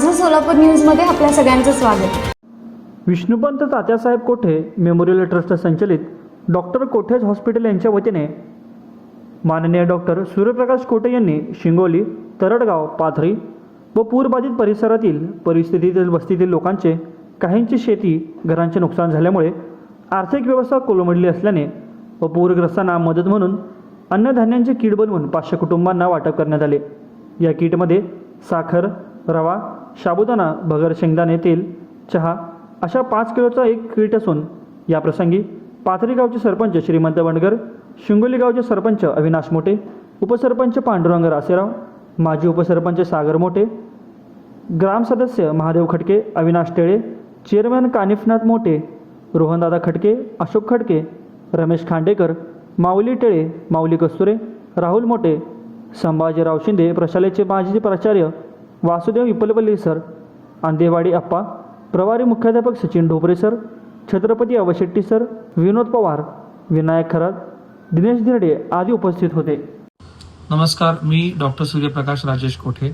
माझं सोलापूर न्यूजमध्ये आपल्या सगळ्यांचं स्वागत. विष्णुपंत तात्यासाहेब कोठे मेमोरियल ट्रस्ट संचलित डॉक्टर कोठेज हॉस्पिटल यांच्या वतीने. माननीय डॉक्टर सूर्यप्रकाश कोटे यांनी शिंगोली तरडगाव पाथरी व पूरबाधित परिसरातील परिस्थितीतील वस्तीतील लोकांचे काहींची शेती घरांचे नुकसान झाल्यामुळे आर्थिक व्यवस्था कोलमडली असल्याने व पूरग्रस्तांना मदत म्हणून अन्नधान्यांचे किट बनवून पाचशे कुटुंबांना वाटप करण्यात आले. या किटमध्ये साखर रवा साबुदाणा भगर शेंगदाणे तेल चहा अशा पाच किलोचा एक किट असून याप्रसंगी पाथरी गावचे सरपंच श्रीमंत वणगर शिंगोली गावचे सरपंच अविनाश मोठे उपसरपंच पांडुरंग रासेराव माजी उपसरपंच सागर मोठे ग्राम सदस्य महादेव खटके अविनाश टेळे चेअरमॅन कानिफनाथ मोठे रोहनदादा खटके अशोक खटके रमेश खांडेकर माऊली टेळे माऊली कस्तुरे राहुल मोठे संभाजीराव शिंदे प्रशालेचे माजी प्राचार्य वासुदेव इपलपल्ली सर. आंदेवाडी अप्पा प्रभारी मुख्याध्यापक सचिन ढोबरे सर. छत्रपती अवशेट्टी सर. विनोद पवार विनायक खरात. दिनेश धिरडे आदी उपस्थित होते. नमस्कार मी डॉक्टर सूर्यप्रकाश राजेश कोठे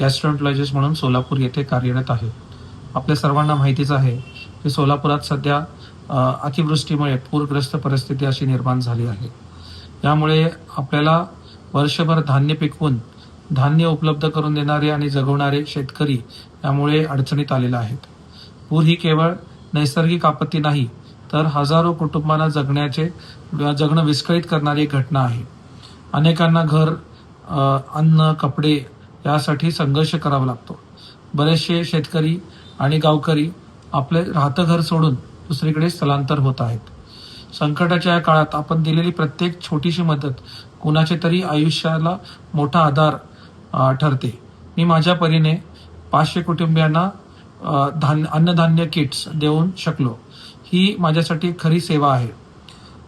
गॅस्ट्रोएंटॉलॉजिस्ट म्हणून सोलापूर येथे कार्यरत आहे. आपल्या सर्वांना माहितीच आहे की सोलापुरात सध्या अतिवृष्टीमुळे पूरग्रस्त परिस्थिती अशी निर्माण झाली आहे. यामुळे आपल्याला वर्षभर धान्य पिकवून धान्य उपलब्ध करून देणारे आणि जगवणारे शेतकरी यामुळे अडचणीत आलेले आहेत. पूर ही केवळ नैसर्गिक आपत्ती नाही तर हजारो कुटुंबांना जगण्याचे जगणं विस्कळीत करणारी एक घटना आहे. अनेकांना घर अन्न कपडे यासाठी संघर्ष करावा लागतो. बरेचसे शेतकरी आणि गावकरी आपले राहतं घर सोडून दुसरीकडे स्थलांतर होत आहेत. संकटाच्या या काळात आपण दिलेली प्रत्येक छोटीशी मदत कुणाच्या तरी आयुष्याला मोठा आधार ठरते. मी माझ्या परीने पाचशे कुटुंबियांना धान धान्य अन्नधान्य किट्स देऊन शकलो. ही माझ्यासाठी खरी सेवा आहे.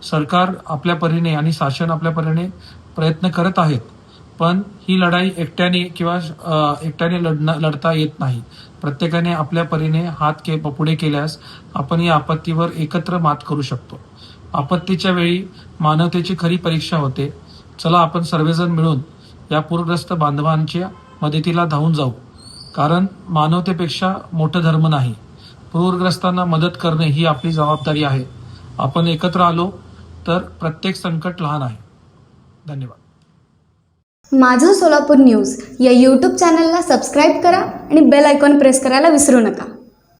सरकार आपल्या परीने आणि शासन आपल्या परीने प्रयत्न करत आहेत पण ही लढाई एकट्याने किंवा एकट्याने लढणं लढता येत नाही. प्रत्येकाने आपल्या परीने हात के पुढे केल्यास आपण या आपत्तीवर एकत्र मात करू शकतो. आपत्तीच्या वेळी मानवतेची खरी परीक्षा होते. चला आपण सर्वजण मिळून या पूरग्रस्त बांधवांच्या मदतीला धावून जाऊ. कारण मानवतेपेक्षा मोठं धर्म नाही. पूरग्रस्तांना मदत करणे ही आपली जबाबदारी आहे. आपण एकत्र आलो तर प्रत्येक संकट लहान आहे. धन्यवाद. माझं सोलापूर न्यूज या यूट्यूब चॅनलला सबस्क्राईब करा आणि बेल आयकॉन प्रेस करायला विसरू नका.